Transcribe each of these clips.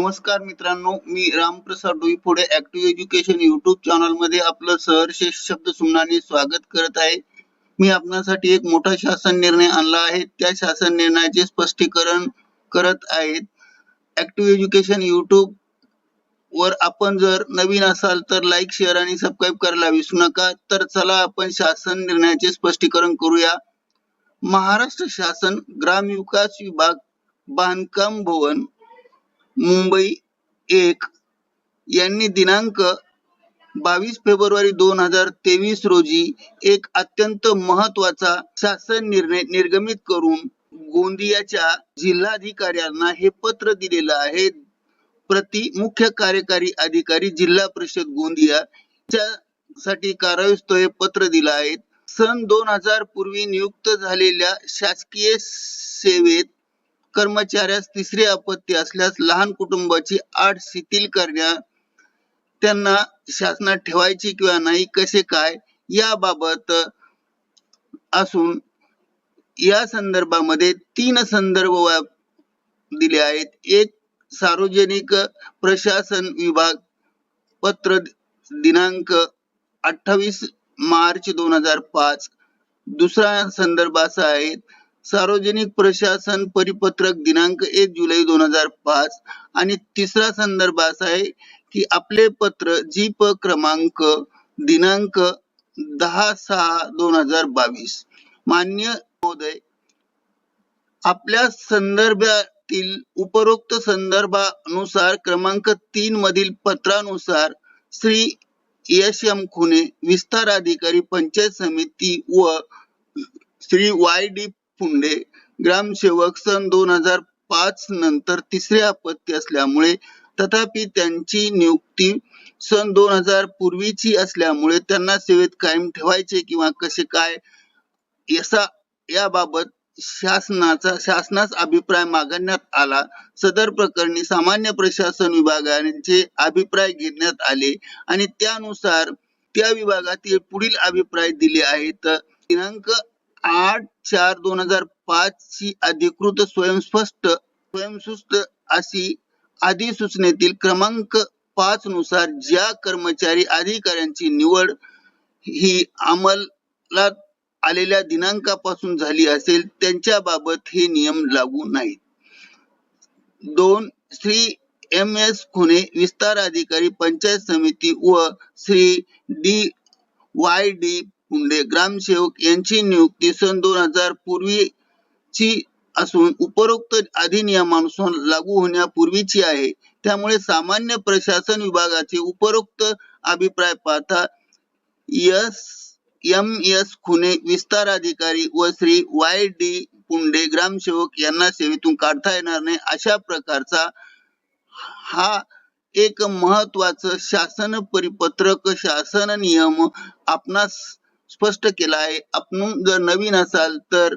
नमस्कार मित्रांनो मी Ramprasad Doiphode active education YouTube चॅनलमध्ये आपलं सहर्ष शब्द सुमनाने स्वागत करत आहे. मी आपणासाठी एक मोठा शासन निर्णय आणला आहे. त्या शासन निर्णयाचे स्पष्टीकरण करत आहेत. ऍक्टिव्ह एज्युकेशन युट्यूब वर आपण जर नवीन असाल तर लाईक शेअर आणि सबस्क्राईब करायला विसरू नका. तर चला आपण शासन निर्णयाचे स्पष्टीकरण करूया. महाराष्ट्र शासन ग्रामविकास विभाग बांधकाम भवन मुंबई एक यांनी दिनांक बावीस फेब्रुवारी दोन हजार तेवीस रोजी एक अत्यंत महत्त्वाचा शासन निर्णय निर्गमित करून गोंदियाच्या जिल्हाधिकाऱ्यांना हे पत्र दिलेलं आहे. प्रति मुख्य कार्यकारी अधिकारी जिल्हा परिषद गोंदिया साठी कारवाईस्तव हे पत्र दिलं आहे. सन दोन हजार पूर्वी नियुक्त झालेल्या शासकीय सेवेत कर्मचाऱ्यास तिसरी आपत्ती असल्यास लहान कुटुंबाची आठ शिथिल करण्या त्यांना शासनात ठेवायची किंवा नाही कसे काय याबाबत असून या संदर्भामध्ये तीन संदर्भ दिले आहेत. एक सार्वजनिक प्रशासन विभाग पत्र दिनांक अठ्ठावीस मार्च दोन हजार पाच. दुसरा संदर्भ असा आहे सार्वजनिक प्रशासन परिपत्रक दिनांक एक जुलै दोन हजार पाच आणि तिसरा संदर्भ असा आहे की आपले पत्र जीप क्रमांक दिनांक दहा सहा दोन हजार बावीस. मान्य महोदय आपल्या संदर्भातील उपरोक्त संदर्भानुसार क्रमांक तीन मधील पत्रानुसार श्री यश एम खुने विस्तार अधिकारी पंचायत समिती व श्री वाय डी फुंडे. ग्रामसेवक सन दोन हजार पाच नंतर तिसरे अपत्य असल्यामुळे तथापि त्यांची नियुक्ती सन दोन हजार पूर्वीची असल्यामुळे त्यांना सेवेत कायम ठेवायचे किंवा कसे काय? याचा याबाबत शासनाचा शासनास अभिप्राय मागण्यात आला. सदर प्रकरणी सामान्य प्रशासन विभागाचे अभिप्राय घेण्यात आले आणि त्यानुसार त्या विभागातील पुढील अभिप्राय दिले आहेत. दिनांक आठ चार दोन हजार पाच ची अधिकृत स्वयंस्पष्ट स्वयंसुस्त अशी अधिसूचनेतील क्रमांक पाच नुसार ज्या कर्मचारी अधिकाऱ्यांची निवड ही अंमलात आलेल्या दिनांकापासून झाली असेल त्यांच्या बाबत हे नियम लागू नाहीत. दोन श्री एम एस खुने विस्तार अधिकारी पंचायत समिती व श्री डी वाय डी कुंडे ग्रामसेवक यांची नियुक्ती सन दोन हजार पूर्वीची असून उपरोक्त अधिनियमानुसार लागू होण्यापूर्वीची आहे. त्यामुळे सामान्य प्रशासन विभागाचे उपरोक्त अभिप्राय पाहता यस एम एस खुने विस्तार अधिकारी व श्री वाय डी पुंडे ग्रामसेवक यांना सेवेतून काढता येणार नाही अशा प्रकारचा हा एक महत्वाचं शासन परिपत्रक शासन नियम आपणास स्पष्ट केला आहे. आपण जर नवीन असाल तर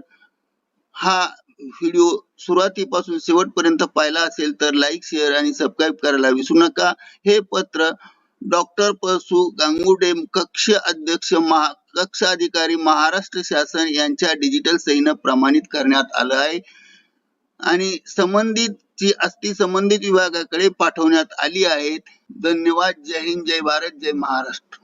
हा व्हिडिओ सुरुवातीपासून शेवटपर्यंत पाहिला असेल तर लाईक शेअर आणि सबस्क्राईब करायला विसरू नका. हे पत्र डॉक्टर पसू गांगुडे कक्ष अध्यक्ष महा कक्ष अधिकारी महाराष्ट्र शासन यांच्या डिजिटल सहीनं प्रमाणित करण्यात आलं आहे. आणि संबंधित ची असती संबंधित विभागाकडे पाठवण्यात आली आहेत धन्यवाद. जय हिंद. जय भारत. जय महाराष्ट्र.